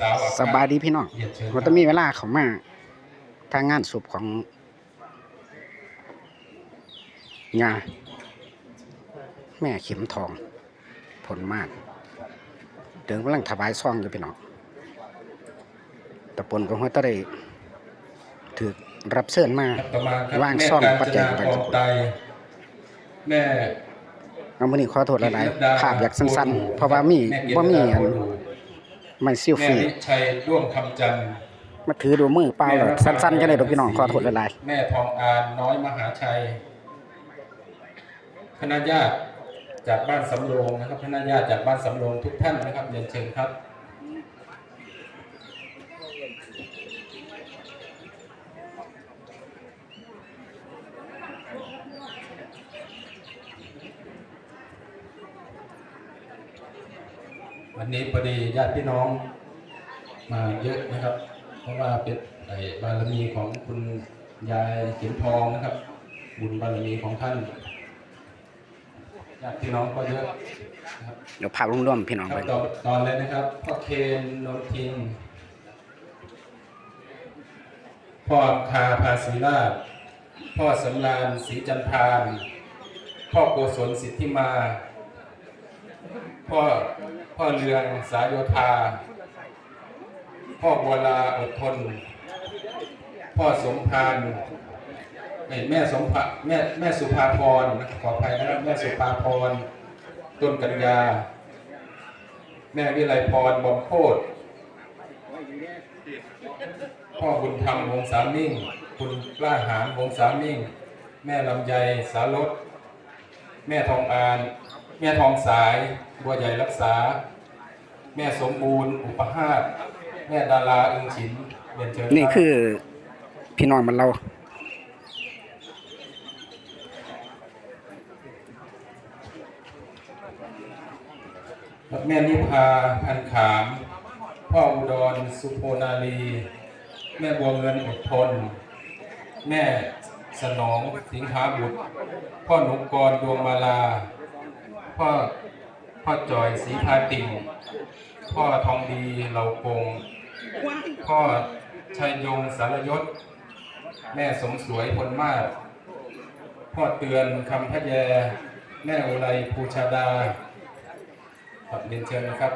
สาวอสบายดีพี่น้องเรียนเชิญคว่ารับต้องมีเวลาเขามาทางงานศพของงาแม่เข็มทอง ผลมากเดินกำลังถวายซ่องอยู่พี่น้องตะปนก็หัวตะได้ถือรับเชิญมาครับต่อมาครับว่างแม่ซ่อมกาญปัจจจัยนาไปทองไตแม่เอามื้อนี้ขอโทษหลายจิตรดๆภาพอยากสั้นๆ เพราะว่ามีแกิตบ่รมีดาอันโพดู ไม่ซิลแม่ฟี่นิชัยร่วมคำจันทร์มาถือดูมือเปล่าเลยสั้นๆจะได้ดอกพี่น้องขอโทษหลายแม่ทองอานน้อยมหาชัยคณะญาติจากบ้านสำโรงนะครับคณะญาติจากบ้านสำโรงทุกท่านนะครับเรียนเชิญครับ วันนี้พอดีญาติพี่น้องมาเยอะนะครับ เพราะว่าเป็นไอ้บารมีของคุณยายเข็มทองนะครับ บุญบารมีของท่านญาติพี่น้องก็เยอะนะครับๆเดี๋ยวภาพรวมๆพี่น้องครัไปบต่อตอนเลยนะครับพ่อเคนโนนทินพ่อคาภาษีราชพ่อสำราญศรีจันทานพ่อโกศลสิทธิมา พ่อ พ่อเรืองสายโยธา พ่อบัวลาอดทน พ่อสมพานแม่สมภาแม่แม่สุภาพรนะขออภัยนะครับแม่สุภาพร ต้นกัญญา แม่วิไลพรบอมโคตรพ่อบุญธรรมวงสามมิ่ง คุณกล้าหารวงสามมิ่ง แม่ลำไยสารลดแม่ทองอาน แม่ทองสายบัวใหญ่รักษา แม่สมบูรณ์ อุปหาสแม่ดาราอึงฉินเรียนเชิญนี่รับคือพี่น้องมันเราครับแม่นิพาพันขาม พ่ออุดรสุโพนาลี แม่บัวเงินอดทน แม่สนองสิงหาบุตร พ่อหนุกรดวงมาลา พ่อพ่อจอยศรีพาติ่งพ่อทองดีเหล่าปงพ่อชัยยงสารยศ แม่สมสวยพลมาศพ่อเตือนคำพะแย แม่อุไรภูชาดาครับเรียนเชิญนะครับ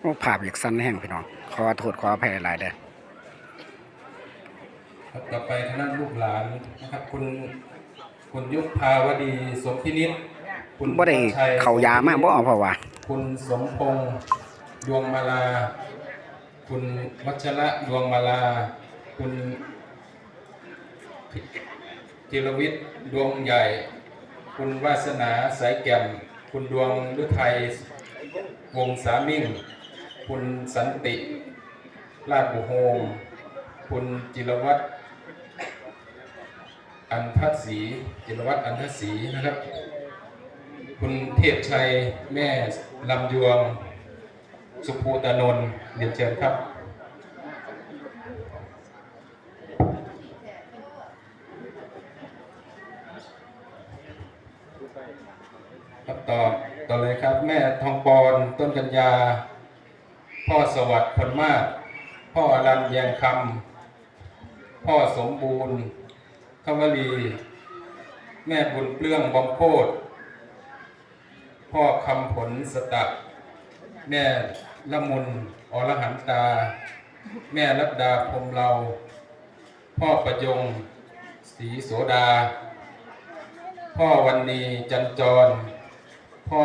โอ้ภาพอยากสั้นแห้งพี่น้อง ขอโทษขออภัยหลายเด้อ ต่อไปทางด้านลูกหลานนะครับคุณคุณยุพภาวดีสมพินิษคุณบ่ได้ชัยเข้ายามาบ่เพราะว่า คุณสมพงษ์ดวงมาลา คุณวัชระดวงมาลา คุณจิรวิทย์ดวงใหญ่ คุณวาสนาสายแก่ม คุณดวงฤทัยวงสามิ่ง คุณสันติลาดบุโฮมคุณจิรวัตร อันทัศศรีจิรวัตรอันทัศศรีนะครับ คุณเทพชัยแม่ลำยวง สุภูตานนท์เรียนเชิญครับครับต่อต่อเลยครับ แม่ทองปอนต้นกัญญา พ่อสวัสดิ์ผลมาก พ่ออรันแยงคำพ่อสมบูรณ์ ขวลี แม่บุญเปลื้องบอมโคตรพ่อคำผลสตะแม่ละมุนอรหันตา แม่รัตดาพรมเรา พ่อประยงศรีโสดา พ่อวันนีจันจร พ่อ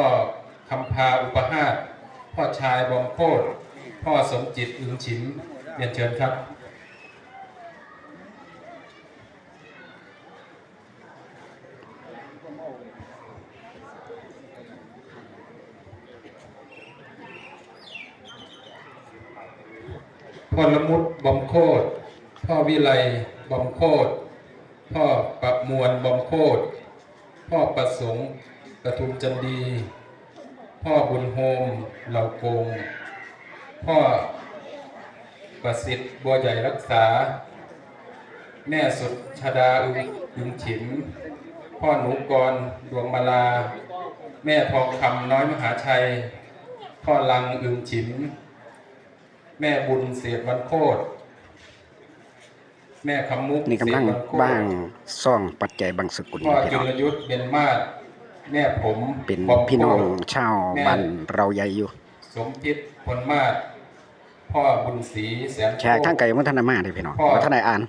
คำพาอุปหาสพ่อชายบอมโคตพ่อสมจิตอึงฉิมเรียนเชิญครับ พ่อละมุดบอมโคตพ่อวิไลบอมโคตพ่อประมวลบอมโคตพ่อประสงค์ปทุมจันดี พ่อบุญโฮมเหล่าโกง พ่อประสิทธิ์บัวใหญ่รักษา แม่สุดชาดาอึงอึงฉิมพ่อหนูกรดวงมาลาแแม่ทองคำน้อยมหาชัย พ่อลังอึงฉิม แม่บุญเสียดวันโคตรแม่คำมุกนี่กำลังเสียดวันโคตรบ้างซ่องปัจจัยบางสกุลพ่อพี่จุน้องลยุทธเบนมาศแม่ผมเป็นบอมพี่น้องโคตรชาวบ้านเราใหญ่อยู่ สมพิษพลมาศพ่อบุญศรีแสนโคแขกทางไกลวัฒนมาเลยพี่น้องพ่อวัฒนอ่าน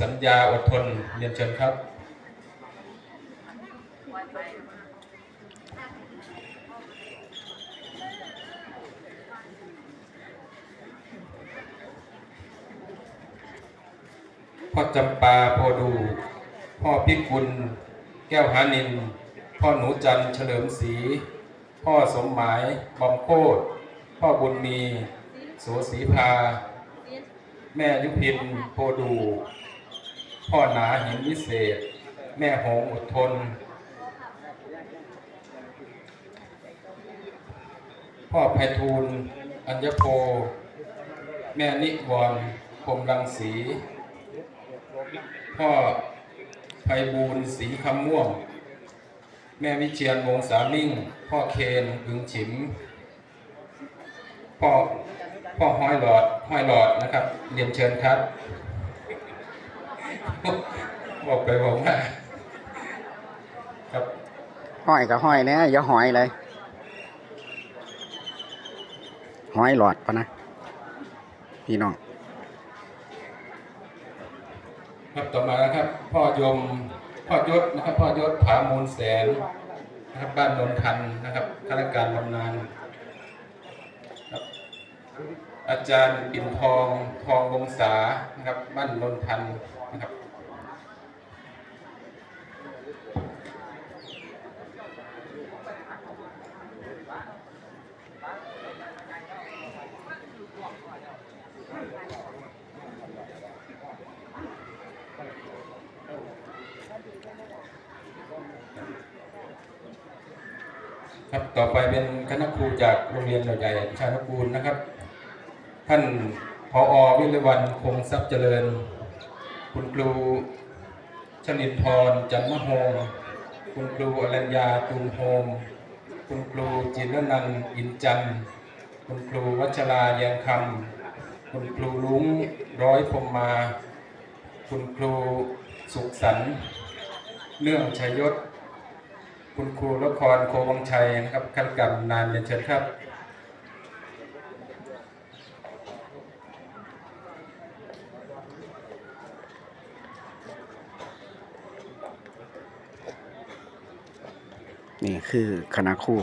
สัญญาอดทนเรียนเชิญครับ พ่อจำปาโพดู พ่อพิกุล แก้วหานิน พ่อหนูจันเฉลิมศรี พ่อสมหมายบอมโคตร พ่อบุญมีโสศรีพา แม่ยุพินโพดู พ่อหนาหินวิเศษ แม่หงอดทน พ่อไพฑูรย์อัญญโพ แม่นิวรพรมรังสี พ่อไพบูลย์ศรีคำม่วง แม่วิเชียนวงศามิ่ง พ่อเคนอึงฉิม พ่อพ่อห้อยหลอดห้อยหลอดนะครับ เรียนเชิญครับ บอกไปบอกมาครับห้อยก็ห้อยเนี่ยอย่าห้อยเลยห้อยหลอดปะนะ พี่น้อง ครับ ต่อมานะครับ พ่อยมพ่อยศนะครับ พ่อยศผามูลแสนนะครับ บ้านนนทันนะครับข้าราชการบำนาญครับอาจารย์ปิ่นทองทองวงศานะครับ บ้านนนทันนะครับ ครับ ต่อไปเป็นคณะครูจากโรงเรียนเหล่าใหญ่ชานุกูลนะครับ ท่านผอวิรวันคงทรัพย์เจริญ คุณครูชนินทรจันมโฮมคุณครูอรัญญาตูมโฮมคุณครูจิรนันอินจันคุณครูวัชราแยงคำคุณครูลุงร้อยพรมมา คุณครูสุขสันเนื่องชัยยศ คุณครูละครโควังชัยนะครับขั้นกรรมนานเรียนเชิญครับนี่คือคณะครู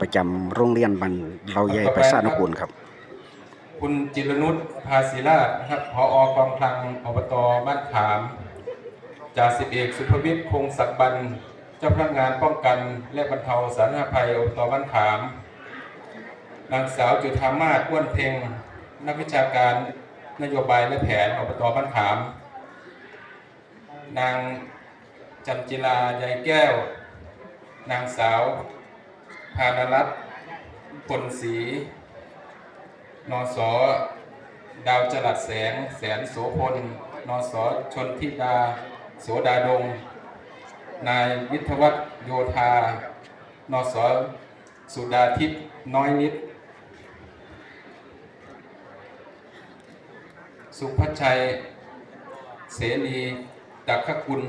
ประจำโรงเรียนบันเราใหญ่ประสานุกูลครับ คุณจิรนุชภาศิราชนะครับผออกองคลังอบตบ้านขามจ่าสิบเอกสุภวิทย์คงศักดิ์บัน เจ้าพนักงานป้องกันและบรรเทาสาธารณภัยอบตบ้านขาม นางสาวจุธามาศอ้วนเพ็ง นักวิชาการนโยบายและแผนอบตบ้านขาม นางจันจิลายายแก้ว นางสาวพานรัตน์ผลศรีนสดาวจรัสแสง แสนโสพลนสชนทิดา โสดาดง นายวิทยวัฒน์โยธานสสุดาทิพย์น้อยนิด สุพัชชัย เสรีดักขกุล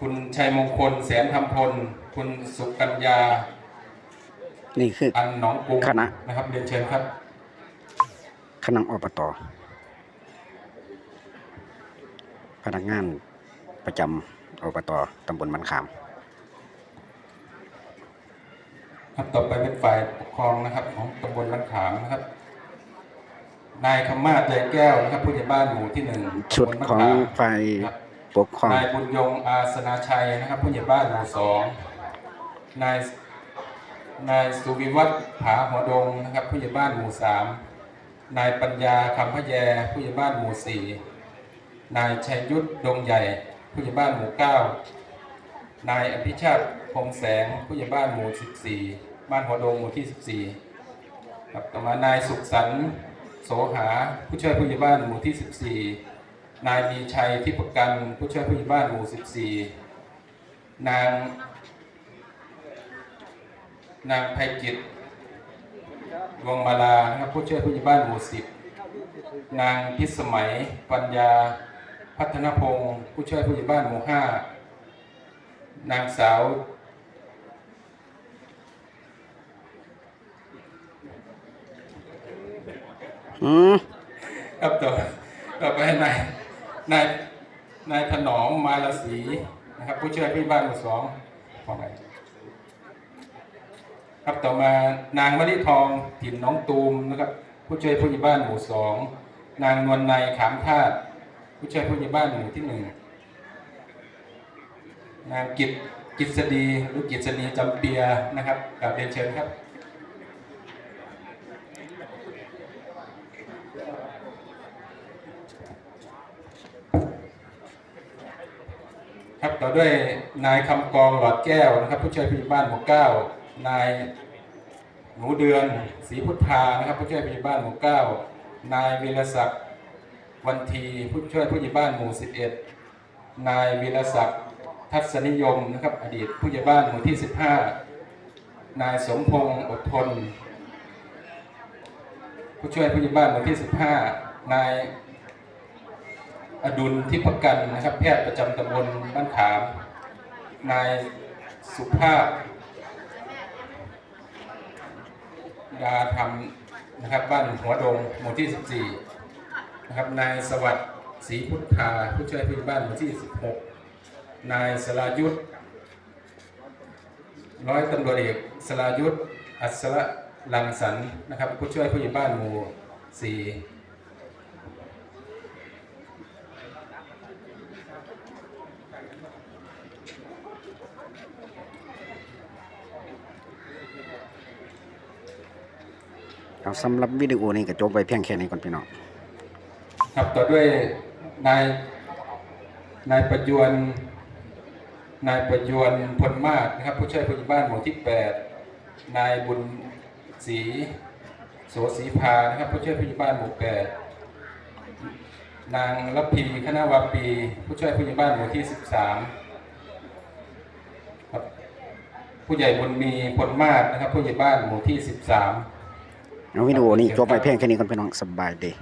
คุณชัยมงคล แสนธรรมพล คุณสุกัญญา นี่คืออันหนองกรุงคณะนะครับเรียนเชิญครับ คณะอบตพนักงานประจำ อบตตำบลมันขาม ครับต่อไปเป็นฝ่ายปกครองนะครับของตำบลลันขามนะครับ นายคำมาศใจแก้วนะครับผู้ใหญ่บ้านหมู่ที่หนึ่งชุดตำบลของมะขามฝ่ายครับปกครองนายบุญยงอาสนาชัยนะครับ ผู้ใหญ่บ้านหมู่สองนายนายสุวิวัฒน์ผาหัวดงนะครับผู้ใหญ่บ้านหมู่สามนายปัญญาคำพะแยผู้ใหญ่บ้านหมู่สี่นายชัยยุทธดงใหญ่ ผู้ใหญ่บ้านหมู่เก้านายอภิชาติพงแสง ผู้ใหญ่บ้านหมู่สิบสี่บ้านหัวดงหมู่ที่สิบสี่ครับต่อมานายสุขสันต์โสหา ผู้ช่วยผู้ใหญ่บ้านหมู่ที่สิบสี่นายมีชัยทิพกัน ผู้ช่วยผู้ใหญ่บ้านหมู่ 14 นาง นางไพจิตวงมาลานะครับผู้ช่วยผู้ใหญ่บ้านหมู่สิบนางพิสมัย ปัญญา พัฒนพงศ์ผู้ช่วยผู้ใหญ่บ้านหมู่ห้านางสาวอืมครับต่อต่อไปนายนายนายถนอมมาลศรีนะครับ ผู้ช่วยผู้ใหญ่บ้านหมู่สองขอไปครับต่อมานางมะลิทองถิ่นหน้องตูมนะครับ ผู้ช่วยผู้ใหญ่บ้านหมู่สองนางนวลในขามธาตุ ผู้ช่วยผู้ใหญ่บ้านหมู่ที่หนึ่งนางกิตกิษฎีหรือกิษณีจำเปียนะครับกลับเรียนเชิญครับครับต่อด้วยนายคำกองหลอดแก้วนะครับ ผู้ช่วยผู้ใหญ่บ้านหมู่เก้านายหนูเดือนศรีพุทธานะครับผู้ช่วยผู้ใหญ่บ้านหมู่เก้านายวีรศักดิ์ วันทีผู้ช่วยผู้ใหญ่บ้านหมู่สิบเอ็ดนายวีรศักดิ์ทัศนิยมนะครับอดีตผู้ใหญ่บ้านหมู่ที่สิบห้านายสมพงษ์อดทน ผู้ช่วยผู้ใหญ่บ้านหมู่ที่สิบห้านายอดุลทิพกันนะครับแพทย์ประจำตำบลบ้านขาม นายสุภาพดาธรรมนะครับบ้านหัวดงหมู่ที่ 14 นะครับนายสวัสดิ์ศรีพุทธาผู้ช่วยผู้ใหญ่บ้านหมู่ที่ 16 นายสรายุทธ์ร้อยตำรวจเอกสรายุทธ์อัศระลังสรรนะครับ ผู้ช่วยผู้ใหญ่บ้านหมู่4เอาสำหรับวิดีโอนี้ก็จบไปเพียงแค่นี้ก่อนพี่น้อง ครับต่อด้วยนายนายประยวนนายประยวนพลมากนะครับ ผู้ช่วยผู้ใหญ่บ้านหมู่ที่8นายบุญศรีโสศรีพานะครับผู้ช่วยผู้ใหญ่บ้านหมู่8นางรัพีคณาวาปี ผู้ช่วยผู้ใหญ่บ้านหมู่ที่13ครับผู้ใหญ่บุญมีพลมากนะครับ ผู้ใหญ่บ้านหมู่ที่13เอาวิดีโอนี้จบไปเพียงแค่นี้ก่อนพี่น้องสบายดี